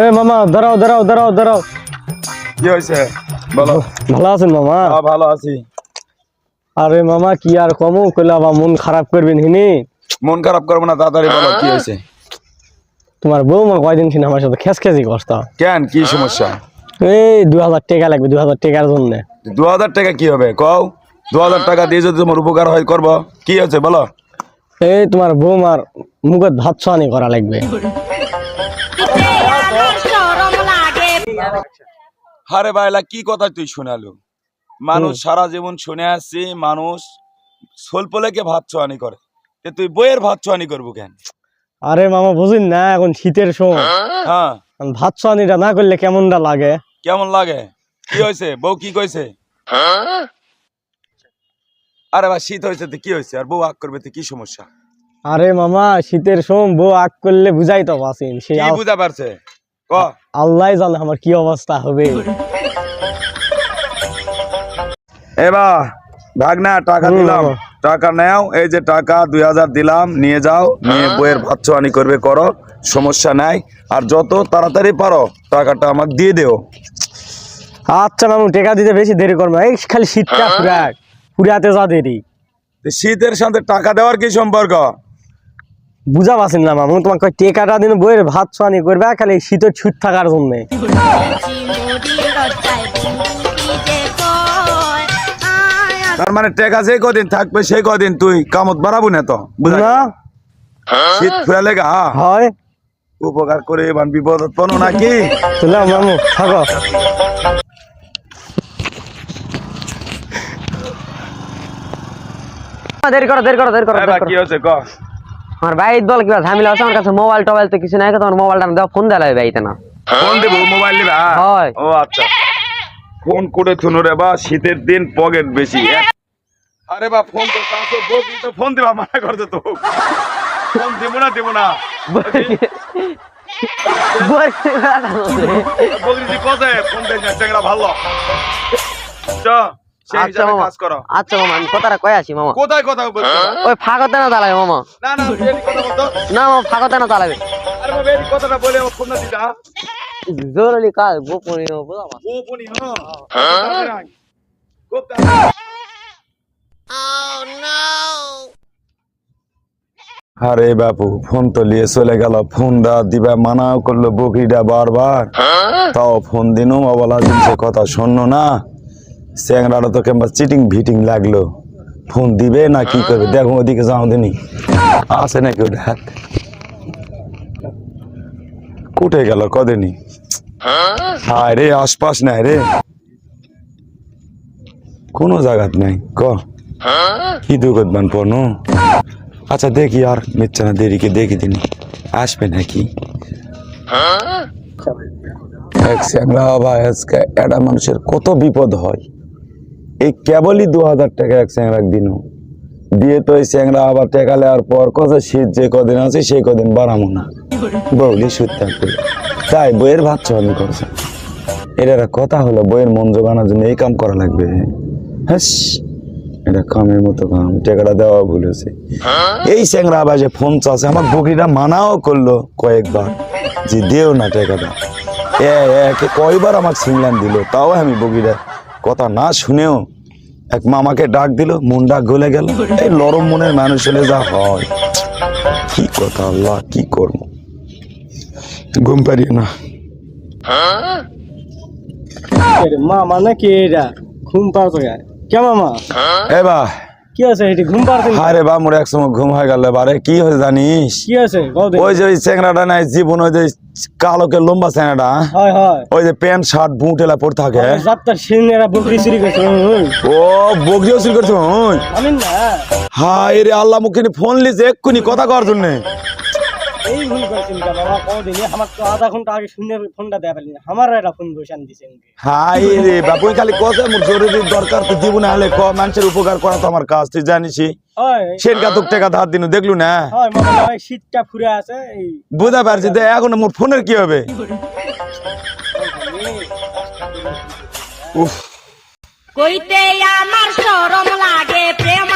এ মামা দাঁড়াও দাঁড়াও দাঁড়াও দাঁড়াও। কি হয়েছে? বলো। ভালো আছেন মামা? হ্যাঁ, ভালো আছি। আরে মামা কি আর কমু? কইলে আবার মন খারাপ করবেন হিনি। মন খারাপ করব না তাড়াতাড়ি বলো কি হয়েছে? তোমার বৌমা কয়দিন ছিল আমার সাথে খেস খেসি করত। কেন? কি সমস্যা? এই দু হাজার টাকা লাগবে দু হাজার টাকার জন্য। দু হাজার টাকা কি হবে? কও দু হাজার টাকা দিয়ে যদি তোমার উপকার হয় করব। কি হয়েছে বলো। এই তোমার বৌমার মুখত ভাত ছানি করা লাগবে। আমার শরম লাগে আরে ভাইলা কি কথা তুই শোনালো? মানুষ সারা জীবন শুনে আসছি মানুষ সোলপলেকে ভাত চোয়ানি করে। তুই বইয়ের ভাত চোয়ানি করব কেন? আরে মামা বুঝিন না এখন শীতের সময়। হ্যাঁ। ভাত ছানিটা না করলে কেমনটা লাগে? কেমন লাগে? কি হয়েছে? বউ কি কইছে? আরে ভাই শীত হয়েছে তো কি হয়েছে? আর বউ আগ করবে তো কি সমস্যা? আরে মামা শীতের সময় বউ আগ করলে বুঝাই তো পাচ্ছেন সেই কি বুঝা পারছে? ক। আল্লাহ জানে আমার কি অবস্থা হবে। এবার ভাগনা টাকা দিলাম। টাকা নাও এই যে টাকা দুই হাজার দিলাম নিয়ে যাও। নিয়ে বইয়ের ভাত চোয়ানি করবে করো সমস্যা নাই। আর যত তাড়াতাড়ি পারো টাকাটা আমাকে দিয়ে দেও। আচ্ছা মামু টেকা দিতে বেশি দেরি করব এই খালি শীতটা পুরা পুরাতে যা দেরি। তো শীতের সাথে টাকা দেওয়ার কি সম্পর্ক? বুঝা পাচ্ছেন না মামু। তোমাকে টেকাটা দিন বইয়ের ভাত ছানি করবে খালি শীতের ছুট থাকার জন্য। তার মানে টাকা যে কদিন থাকবে সেই কদিন তুই কামত বাড়াবো না তো? বুঝা না। শীত ফুরালে গা হয়। উপকার করে এবার বিপদ পনো নাকি? মামু থাকো। দেরি করো দেরি করো দেরি করো কি হচ্ছে ক? আমার ভাই দল কিবা ঝামেলা আছে আমার কাছে মোবাইল টোবাইল তো কিছু নাই তোমার মোবাইলটা দাও ফোন লাগবে ভাইতে না ফোন দেবো মোবাইল দিবে হ্যাঁ? হয়। ও আচ্ছা ফোন করে থুনো রে বা শীতের দিন পকেট বেশি আরে বা ফোন তো চাষো বকি তো ফোন দিবা মানা করতে তো ফোন দেবো না দেবো না বকরি দি কোথায় ফোন দেয় না চেংড়া ভালো চ আচ্ছা মামা। আচ্ছা মামা আমি কথাটা কয়ে আসি মামা। কোথায় কথা বলছো? ওই ফাঁকতে না চালাবে মামা। না না বেরি কথা বলতো না মামা ফাঁকতে না চালাবে। আরে বাবা বেরি কথাটা বলে আমার ফোন না দিতা জরুরি কাজ গোপনীয় বুঝা হ্যাঁ? আরে বাপু ফোন তো নিয়ে চলে গেল। ফোনটা দিবা মানাও করল বকরিটা বারবার। তাও ফোন দিনও বলা কথা শোনো না। স্যাংরাটা তো কেমন চিটিং ভিটিং লাগল। ফোন দিবে না কি করবে? দেখো, ওদিকে যাও দিনি। আছে নাকি ওটা হাত? কুটে গেল কদিনই হায় রে, আশপাশ নাই রে। কোনো জায়গাত নাই, ক। কি দুগত বান পড়নো আচ্ছা দেখি আর মিথ্যা না দেরিকে দেখি দিন। আসবে নাকি? এক স্যাংরা বা একটা মানুষের কত বিপদ হয়। এই কেবলই দু হাজার টাকা এক স্যাংরা দিন দিয়ে তো এই স্যাংরা আবার টাকা নেওয়ার পর কত শীত যে কদিন আছে, সেই কদিন বাড়ামো না। বৌলি সুদ থাকবে তাই বইয়ের ভাত চলানি করছে। এটা একটা কথা হলো, বইয়ের মন জোগানোর জন্য এই কাম করা লাগবে। হ্যাঁ এটা কামের মতো কাম, টাকাটা দেওয়া ভুলেছে এই স্যাংরা আবার যে ফোন চাচ্ছে, আমার বকরিটা মানাও করল কয়েকবার, যে দেও না টাকাটা। এ কয়বার আমার সিংলান দিল, তাও আমি বগিরা কথা না শুনেও এক মামাকে ডাক দিল মন ডাক গলে গেল। এই নরম মনের মানুষ হলে যা হয়। কি কথা আল্লাহ কি করব? ঘুম পারি না। মামা নাকি এটা ঘুম পাওয়া যায় কে মামা? এবার কি আছে এটি? ঘুম পারছেন আরে বা মোর এক ঘুম হয়ে গেল বারে কি হয়েছে জানিস? কি আছে? ওই যে ওই চ্যাংরাটা নাই জীবন ওই যে কালোকে লম্বা হয় ওই যে প্যান্ট শার্ট বুট এলা পরে থাকে। যাত্রার সিনেরা বকরি চুরি করছে হুম, হুম। ও বগরিও চুরি করছ হুঁ। আমি না। হায় রে আল্লাহ মুখিনি ফোন লিছে এক্ষুনি কথা কর জন্য। এই ভুল করছেন কে বাবা কদিন আমার তো আধা ঘণ্টা আগে শুনে ফোনটা দেয়া পারলি আমার একটা ফোন বসান দিছে হাই রে বাবু খালি কথা মোর জরুরি দরকার তো দিব না হলে ক মানুষের উপকার করা তো আমার কাজ তুই জানিসই হয়। টাকা ধার দিনু দেখলু না? হয় শীতটা ফুরে আছে বুঝা পারছি দে এখন মোর ফোনের কি হবে? উফ কইতে আমার শরম লাগে প্রেম